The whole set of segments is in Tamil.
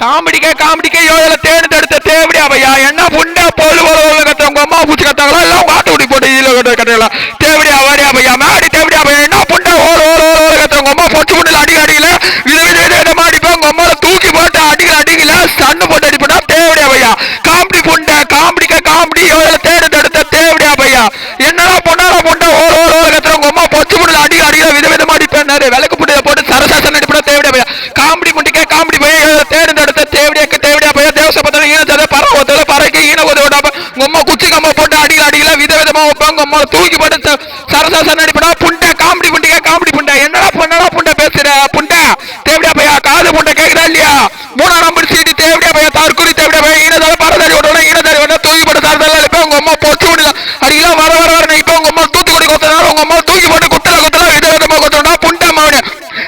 காமெடிக்க காமெடிக்க தேடு தடுத்த தேவடி அவையா என்ன புண்டா பொழு பொழு உள்ள உங்க அம்மா பூச்சி கத்தாங்களா எல்லாம் உங்க ஆட்டு குடி போட்டு இதுல கட்டுற கட்டுறா தேவடியா வாடியா பையா மேடி தேவடியா பையா. என்ன புண்டை ஓல ஓல ஓல கத்துற அம்மா? பொச்சு புண்டில் அடி அடிக்கல. வித வித வித விதமா அடிப்பேன் உங்க அம்மால தூக்கி போட்டு அடிக்கல அடிக்கல. சன்னு போட்டு அடிப்படா தேவடி அவையா காமெடி புண்ட காமெடிக்க காமெடி யோயில தேர்ந்தெடுத்த தேவடி அவையா என்னடா பொண்ணாடா புண்டை ஓல ஓல ஓல கத்துற அம்மா? பொச்சு புண்டில் அடி அடிக்கல. வித விதமா அடிப்பேன் விளக்கு புண்டையை போட்டு சரசாசன் அடிப்படா தேவடி அவையா காமெடி புண்டிக்க காமெடி போய் தேர்ந்தெடுத்த தேவடியாக்கு தேவடியா போய் தேவசபத்தில் ஈனத்தை பரவத்தில் பறக்க ஈன உதவிடா உங்க குச்சி கம்ப போட்டு அடியில் அடியில் வித விதமா வைப்பாங்க உங்க தூக்கி போட்டு ச- சரசாசன் அடிப்படா. புண்டை காமெடி புண்டிக்க காமெடி புண்டை. என்னடா பண்ணடா புண்டை பேசுற? புண்டை தேவடியா பையா? காது புண்டை கேக்குதா இல்லையா? மூணாம் நம்பர் சீட்டு தேவடியா பையா தற்கொலை தேவடியா பையா ஈன ஜத பரதாரி ஓடணும் ஈன ஜாரி ஓடணும் தூக்கி போட்டு சரசால அடிப்பா உங்க அம்மா பொச்சு முடியல அடிக்கல வர வர வர இப்ப உங்க அம்மா தூத்துக்குடி கொத்தனால உங்க அம்மா தூக்கி போட்டு குத்தல குத்தல வித விதமா கொத்தனா புண்டை மாவனே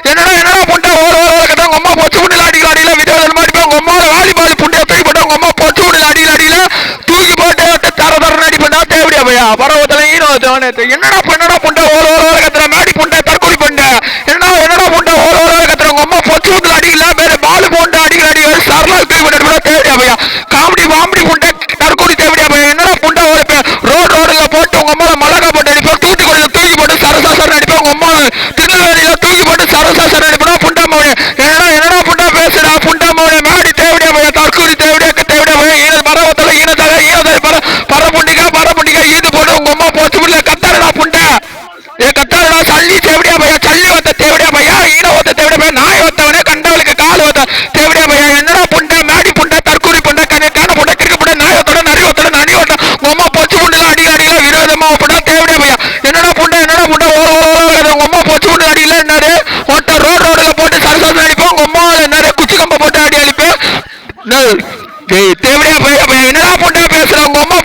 என்னடா என்னடா புண்டை ஓர ஓர கட்ட உங்க அம்மா பொச்சு முடியல அடிக்கல அடிக்கல வித விதமா அடிப்பா உங்க அம்மா வாலிபால் புண்டைய தூக்கி போட்டு உங்க அம்மா பொச்சு முடியல அடிக்கல அடிக்கல தூக்கி போட்டு விட்டு தர தர அடிப்பா தேவடியா பையா பரவத்துல ஈனோ தவனத்து என்னடா பண்ணடா புண்டை ஓடு ஓர கத்துற மேடி புண்டை தற்கொலை புண்டை என்னடா என்னடா புண்டை ஓர ஓர கத்துற உங்க அம்மா பொச்சு முடியல அடிக்கல வேற பால் போண்டு அடிக்கல அடிக்கல சரலா தூக்கி போட்டு அடிப்பா தேவடியா பையா காமெடி வாமெடி புண்டை தற்கொலை தேவடியா பையா என்னடா புண்டை ஓரப்ப ரோடு ரோடுல போட்டு உங்க அம்மா மிளகா போட்டு அடிப்பா தூத்துக்குடியில தூக்கி போட்டு சரசா சரன் அடிப்பா உங்க அம்மா திருநெல்வேலியில தூக்கி போட்டு சரசா சரன் அடிப்பா புண்டா மௌனே என்னடா என்னடா புண்டா பேசுறா புண்டா மௌனே மேடி தேவடியா பையா தற்கொலை தேவடியாக்கு தேவடியா பையா ஈன பரவத்துல ஈனதாக ஈனதாக பர பர புண்டிகா பர புண்டிகா ஈது போட்டு உங்க அம்மா போச்சு புள்ள கத்தாரடா புண்டை ஏ கத்தாரடா சல்லி தேவடியா பையா சல்லி ஒத்த தேவடியா பையா ஈன ஒத்த தேவடியா பையா நாய் ஒத்தவனே கண்டவளுக்கு கால் ஒத்த தேவடியா பையா என்னடா புண்டை மேடி புண்டை தற்கொலை புண்டை கண்ணு காண புண்டை கிறுக்கு புண்டை நாய் ஒத்தட நரி ஒத்தட நரி ஒத்த உங்க அம்மா பொச்சு புண்டுல அடி அடிக்கல விரோதமா ஒப்படா தேவடியா பையா என்னடா புண்டை என்னடா புண்டை ஓ ஓ, ஓ, ஓ, உங்க அம்மா பொச்சு புண்டு அடிக்கல என்னது ஒட்ட ரோடு ரோடுல போட்டு சரசாசம் அடிப்போம் உங்க அம்மா என்னது குச்சி கம்ப போட்டு அடி அடிப்பேன் என்னது? டேய், தேவடியா பையா பையா என்னடா பொண்டா பேசுற? உங்க அம்மா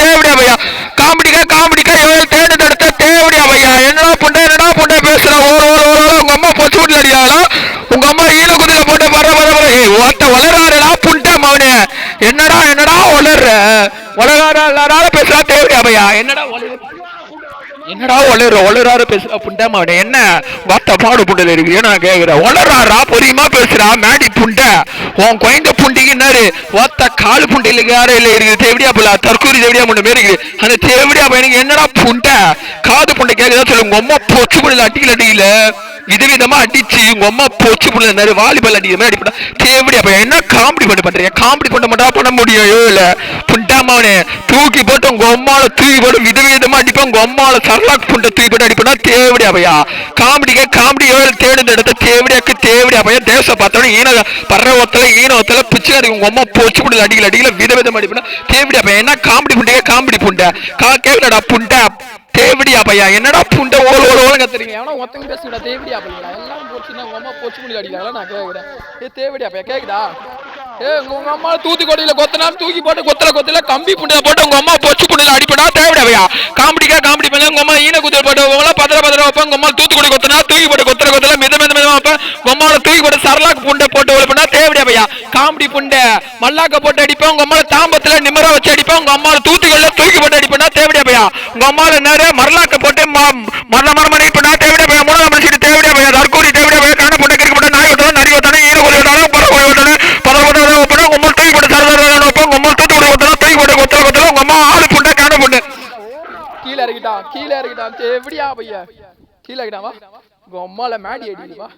தேவடியா பையா. காமெடிக்கா காமெடிக்கா தேவடியா பையா. என்னடா என்னடா பேசுற? உங்க அம்மா பொச்சு உங்க அம்மா குதிரை போட்டு வர வர வர. ஏய் ஒருத்த மவனே. என்னடா என்னடா வளர்ற வளரார பேசுறா தேவடியா பையா. என்னடா வளரு என்னடா ஒளர ஒளராரு பேசுற புண்டை மவனே. என்ன? வார்த்தை பாடு புண்டல இருக்கு நான் கேக்குறேன்? ஒளராரா பொரியுமா பேசுறா? மேடி புண்டை. உன் குழந்த புண்டிக்கு என்னாரு ஒத்த காலு புண்டையில யாரும் இல்லை இருக்குது. தேவடியா போல தற்கூரி தேவடியா முன்ன மாரி இருக்குது. அந்த தேவடியா பையனுக்கு என்னடா புண்டை? காது புண்டை கேட்குதா சொல்லு உங்க அம்மா பொச்சு புண்டையில அடிக்கல அடிக்கல. விதவிதமா அடிச்சு உங்க அம்மா பொச்சு புள்ள நிறைய வாலிபால் அடிக்கிற மாதிரி அடிப்படா தேவடியா பையன் என்ன காமெடி பண்ண பண்றீங்க? காமெடி பண்ண மாட்டா பண்ண முடியும் இல்லை? புண்டை. புண்டாமாவனே தூக்கி போட்டு உங்க அம்மால தூக்கி போட்டு விதவிதமா அடிப்பேன் உங்க அம்மால சரலாக் புண்டை தூக்கி போட்டு அடிப்பா தேவடி அவையா காமெடிக்கு காமெடி எவ்வளவு தேடுந்த இடத்த தேவடியாக்கு தேவடி அவையா தேச பார்த்தோன்னே ஈன பற ஒத்தல ஈன ஒத்தல பிச்சு அடி உங்க அம்மா போச்சு புண்டை அடிக்கல அடிக்கல விதவிதமா அடிப்பா தேவடி அப்பையா என்ன காமெடி புண்டையா காமெடி புண்டை. கா கேட்கலடா புண்டை. தேவடியா பையா என்னடா புண்டை ஓல ஓல ஓல கத்துறீங்க? ஏன்னா ஒருத்தங்க பேசுடா தேவடியா பையனா எல்லாம் போச்சு உங்க அம்மா போச்சு முடி அடிக்கிறாங்களா நான் கேக்குறேன். ஏ தேவடியா பையா கேக்குதா? உங்க உங்க அம்மா தூத்துக்கொடியில கொத்தனா தூக்கி போட்டு கொத்தல கொத்தல கம்பி புண்டையில போட்டு உங்க அம்மா பொச்சு புண்டையில அடிப்படா தேவையா காமெடிக்கா காமெடி பண்ணி. உங்க அம்மா ஈன குதிரை போட்டு உங்களா பதற பதற வைப்பா உங்க அம்மா தூத்துக்குடி கொத்தனா தூக்கி போட்டு கொத்தல கொத்தல மித மித மிதமா வைப்பா உங்க அம்மாவோட தூக்கி போட்டு சரலாக்கு புண்டை போட்டு வைப்பா தேவையா பையா காமெடி புண்டை. மல்லாக்க போட்டு அடிப்பா உங்க அம்மா தாம்பத்துல நிம்மர வச்சு அடிப்பா உங்க அம்மால தூத்துக்குள்ள தூக்கி போட்டு அடிப்பா தேவையா உங்க அம்மா நேர மரலாக்க போட்டு ம- மரண மரமணி இப்ப நான் தேவடியா பையா மூணாம் மனுஷன் தேவடியா பையா தற்கூரி தேவடியா பையா காண போட்டு கிரிக்க போட்டு நாய் ஓட்டணும் நரி ஓட்டணும் ஈர கோழி ஓட்டணும் பற கோழி ஓட்டணும் பற கோட்டை ஓட்டணும் உங்க அம்மா தூக்கி போட்டு சரதா வைப்போம் உங்க அம்மா தூத்துக்குடி ஓட்டணும் தூக்கி போட்டு கொத்தல கொத்தல உங்க அம்மா ஆளு புண்டை காண புண்டை கீழே இறக்கிட்டான் கீழே இறக்கிட்டான். எப்படியா பையன்? கீழே இறக்கிட்டான் வா. உங்க அம்மால மேடி அடிக்குது வா.